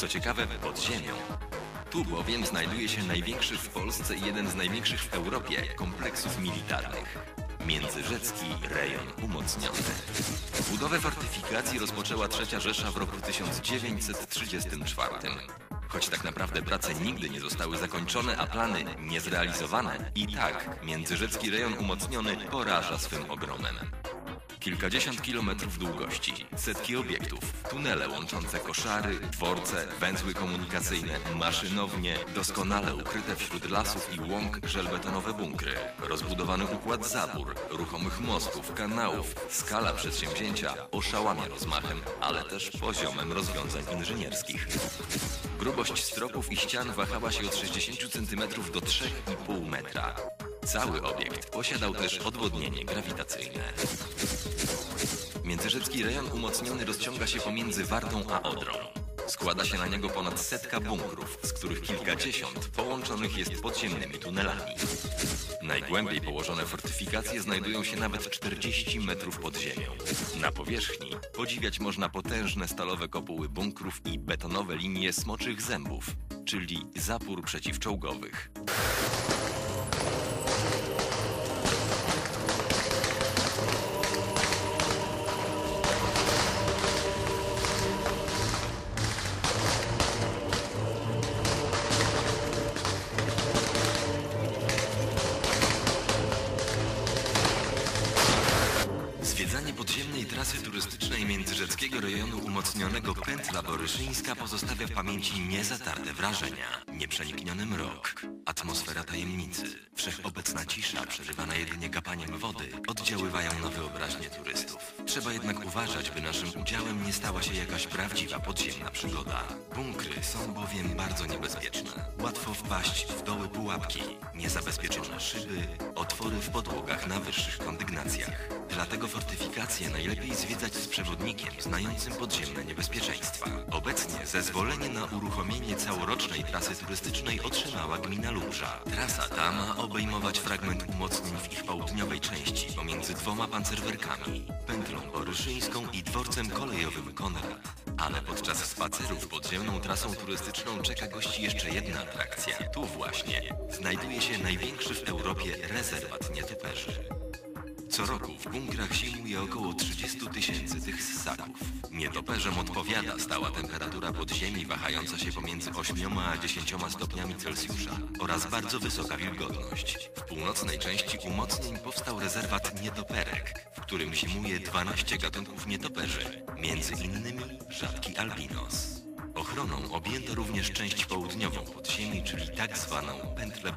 Co ciekawe, pod ziemią. Tu bowiem znajduje się największy w Polsce i jeden z największych w Europie kompleksów militarnych. Międzyrzecki rejon umocniony. Budowę fortyfikacji rozpoczęła III Rzesza w roku 1934. Choć tak naprawdę prace nigdy nie zostały zakończone, a plany niezrealizowane, i tak Międzyrzecki rejon umocniony poraża swym ogromem. Kilkadziesiąt kilometrów długości, setki obiektów, tunele łączące koszary, dworce, węzły komunikacyjne, maszynownie, doskonale ukryte wśród lasów i łąk żelbetonowe bunkry, rozbudowany układ zabór, ruchomych mostów, kanałów, skala przedsięwzięcia oszałamia rozmachem, ale też poziomem rozwiązań inżynierskich. Grubość stropów i ścian wahała się od 60 cm do 3,5 metra. Cały obiekt posiadał też odwodnienie grawitacyjne. Międzyrzecki rejon umocniony rozciąga się pomiędzy Wartą a Odrą. Składa się na niego ponad setka bunkrów, z których kilkadziesiąt połączonych jest podziemnymi tunelami. Najgłębiej położone fortyfikacje znajdują się nawet 40 metrów pod ziemią. Na powierzchni podziwiać można potężne stalowe kopuły bunkrów i betonowe linie smoczych zębów, czyli zapór przeciwczołgowych. Zwiedzanie podziemnej trasy turystycznej międzyrzeckiego rejonu umocnionego Pętla Boryszyńska pozostawia w pamięci niezatarte wrażenia. Nieprzenikniony mrok, atmosfera tajemnicy, wszechobecna cisza przerywana jedynie gapaniem wody oddziaływają na wyobraźnię turystów. Trzeba jednak uważać, by naszym udziałem nie stała się jakaś prawdziwa podziemna przygoda. Bunkry są bowiem bardzo niebezpieczne. Łatwo wpaść w doły pułapki, niezabezpieczone szyby, otwory w podłogach na wyższych kondygnacjach. Dlatego fortyfikacje najlepiej zwiedzać z przewodnikiem znającym podziemne niebezpieczeństwa. Obecnie zezwolenie na uruchomienie całorocznej trasy turystycznej otrzymała gmina Lubrza. Trasa ta ma obejmować fragment umocnień w ich południowej części pomiędzy dwoma pancerwerkami, pętlą boryszyńską i dworcem kolejowym Konrad. Ale podczas spacerów podziemną trasą turystyczną czeka gości jeszcze jedna atrakcja. Tu właśnie znajduje się największy w Europie rezerwat nietoperzy. Co roku w bunkrach zimuje około 30 tysięcy tych ssaków. Nietoperzom odpowiada stała temperatura podziemi wahająca się pomiędzy 8 a 10 stopniami Celsjusza oraz bardzo wysoka wilgotność. W północnej części umocnień powstał rezerwat nietoperek, w którym zimuje 12 gatunków nietoperzy, między innymi rzadki albinos. Ochroną objęto również część południową podziemi, czyli tak zwaną pętlę.